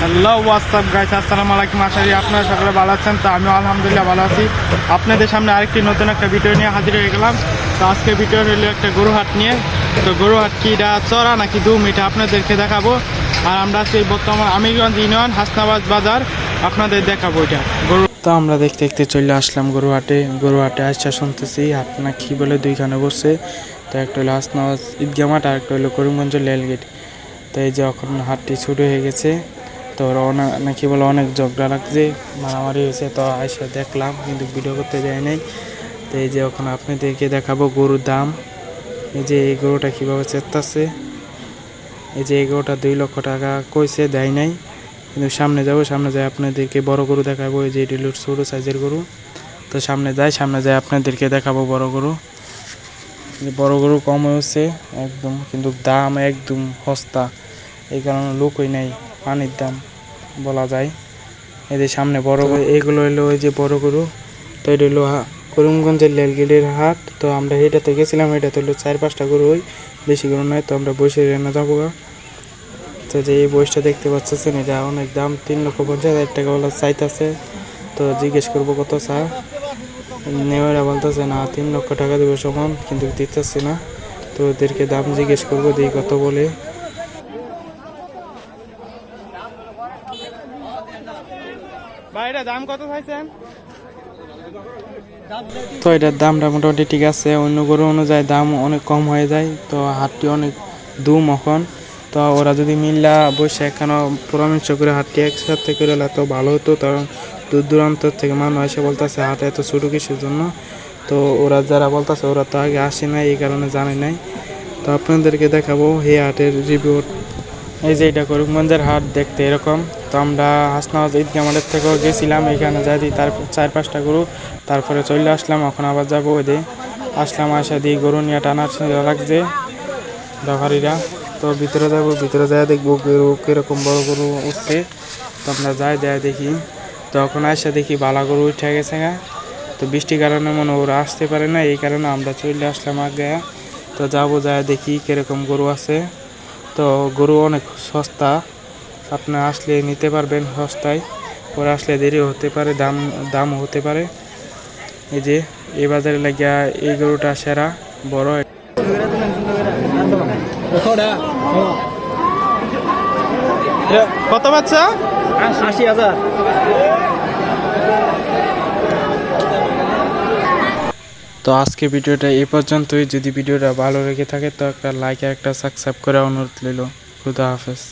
Hello WhatsApp guys আসসালামু আলাইকুম আশা আপনারা সকলে ভালো আছেন। তো আমিও আলহামদুলিল্লাহ ভালো আছি। আপনাদের সামনে আরেকটি নতুন একটা ভিডিও নিয়ে হাজির হয়ে গেলাম। তো আজকে ভিডিও হলো একটা গরু হাট নিয়ে। তো গরু হাট কি, এটা চড়া নাকি দুম, এটা আপনাদেরকে দেখাবো। আর আমরা আছি বর্তমান আমিরগঞ্জ ইউনিয়ন, হাসনাবাদ বাজার। আপনাদের দেখাবো এটা। গরু তো আমরা দেখতে দেখতে চলে আসলাম গরু হাটে গরু হাটে আসছে, শুনতেছি, হাট না কি বলে দুইখানে বসছে। তো একটা হলো হাসনাবাদ ঈদগা মাঠ, আর একটা হলো করিমগঞ্জ রেলগেট তো এই যে এখন হাটটি শুরু হয়ে গেছে। তো অনেক নাকি বলে অনেক ঝগড়া লাগছে, মারামারি হয়েছে, তো আইসা দেখলাম, কিন্তু ভিডিও করতে দেয় নাই। তো এই যে এখন আপনাদেরকে দেখাবো গরুর দাম। এই যে এই গরুটা কীভাবে চেতাচ্ছে এই যে এই গরুটা দুই লক্ষ টাকা কইছে, দেয় নাই। কিন্তু সামনে যাব, সামনে যাই আপনাদেরকে বড় গরু দেখাবো, এই যে এটি ছোটো সাইজের গরু। তো সামনে যাই সামনে যাই আপনাদেরকে দেখাবো বড় গরু। বড় গরু কম হয়েছে, একদম, কিন্তু দাম একদম সস্তা। এই কারণে লোকই নাই। পানির দাম বলা যায়। এদের সামনে বড় এগুলো হলো ওই যে বড় গরু, তো এটা হলো করিমগঞ্জের লেলগেটের হাট। তো আমরা এটাতে গেছিলাম এটাতে হলো চার পাঁচটা গরু ওই, বেশি গরু নয়, তো আমরা বসে রেনে যাব। তো যে এই বয়সটা দেখতে পাচ্ছেন, এটা অনেক দাম, তিন লক্ষ পঞ্চাশ হাজার টাকা বলা চাইতেছে। তো জিজ্ঞেস করব কত চা? নেওয়ারা বলতেছে, না, তিন লক্ষ টাকা দেবে সমান, কিন্তু দিতেছে না। তো ওদেরকে দাম জিজ্ঞেস করব দিই কত বলে। তো এটার দামটা মোটামুটি ঠিক আছে। অন্য গরু অনুযায়ী দাম অনেক কম হয়ে যায়, তো হাটটি অনেক দুম এখন। তো ওরা যদি মিল্লা বসে এখানে পরামর্শ করে হাটটি একসাথে করে তো ভালো হতো। কারণ দূর দূরান্ত থেকে মানুষ এসে বলতেছে, হাট এত ছোটো কিসের জন্য? তো ওরা যারা বলতেছে, ওরা তো আগে আসে নাই, এই কারণে জানে নাই। তো আপনাদেরকে দেখাবো, এই হাটের রিভিউ এই যে এটা করিমগঞ্জের হাট দেখতে এরকম। তো আমরা হাসনাবাজ ঈদগা মাঠের থেকেও গেছিলাম, এখানে যাই তার চার পাঁচটা গরু, তারপরে চলে আসলাম, এখন আবার যাব ওই দিয়ে আসলাম, আসা দিয়ে গরু নিয়ে টানার লাগছে দখারিরা তো ভিতরে যাব, ভিতরে যায় দেখব গরু কীরকম বড় গরু উঠছে। তো আমরা যাই যাই দেখি। তখন আসা দেখি বালা গরু উঠে গেছে গা। তো বৃষ্টির কারণে মনে ওরা আসতে পারে না, এই কারণে আমরা চলে আসলাম আগে। তো যাব যায় দেখি কীরকম গরু আছে। তো গরু অনেক সস্তা। আপনি আসলে নিতে পারবেন সস্তায়। পরে আসলে দেরি হতে পারে দাম দাম হতে পারে। এই যে এই বাজারে লাগিয়া এই গরুটা সেরা বড়। কত বাচ্চা আশি হাজার। তো আজকে ভিডিওটা এ পর্যন্তই। যদি ভিডিওটা ভালো লেগে থাকে, তো একটা লাইক আর একটা সাবস্ক্রাইব করে অনুরোধ রইল। খুদা হাফেজ।